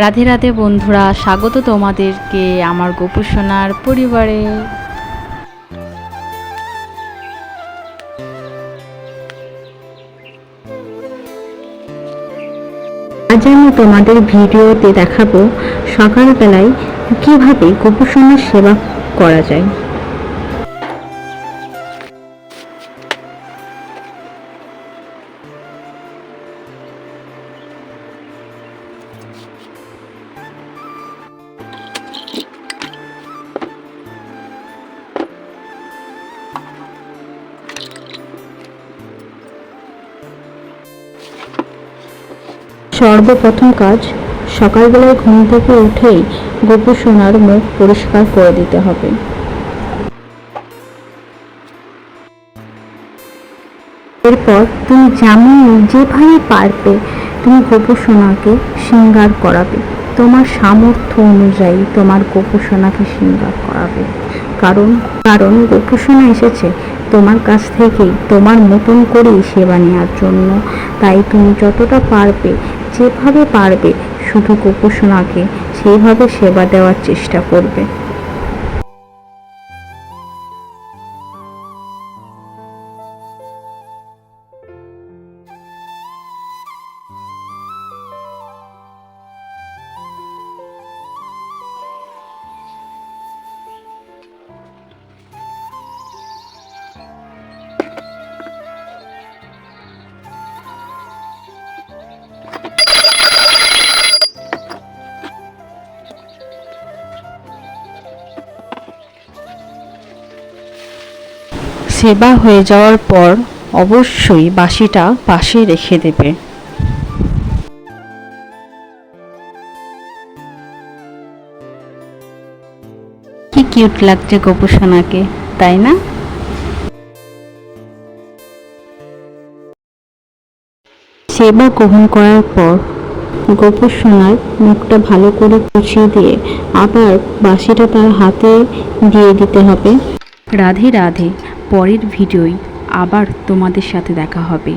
রাধে রাধে বন্ধুরা স্বাগত তোমাদেরকে আমার গোপুসোনার পরিবারে। আজ আমি তোমাদের ভিডিওতে দেখাবো সকালবেলায় কীভাবে গোপুসোনার সেবা করা যায়। সর্বপ্রথম কাজ সকালবেলায় ঘুম থেকে উঠেই গোপু সোনার মুখ পরিষ্কার করে দিতে হবে। এরপর তুমি যেমন যেভাবে পারবে, তুমি গোপু সোনাকে শৃঙ্গার করাবে। তোমার সামর্থ্য অনুযায়ী তোমার গোপু সোনাকে শৃঙ্গার করাবে। কারণ কারণ গোপু সোনা এসেছে তোমার কাছ থেকেই, তোমার মতন করেই সেবা নেওয়ার জন্য। তাই তুমি যতটা পারবে যেভাবে পারবে শুধু গোপু সোনাকে সেইভাবে সেবা দেওয়ার চেষ্টা করবে। সেবা হয়ে যাওয়ার পর অবশ্যই বাসিটা পাশে রেখে দেবে। কি কিউট লাগছে গোপুসোনাকে তাই না? সেবা গ্রহণ করার পর গোপু সোনার মুখটা ভালো করে পুছিয়ে দিয়ে আবার বাঁশিটা তার হাতে দিয়ে দিতে হবে। রাধে রাধে পরের ভিডিওয় আবার তোমাদের সাথে দেখা হবে।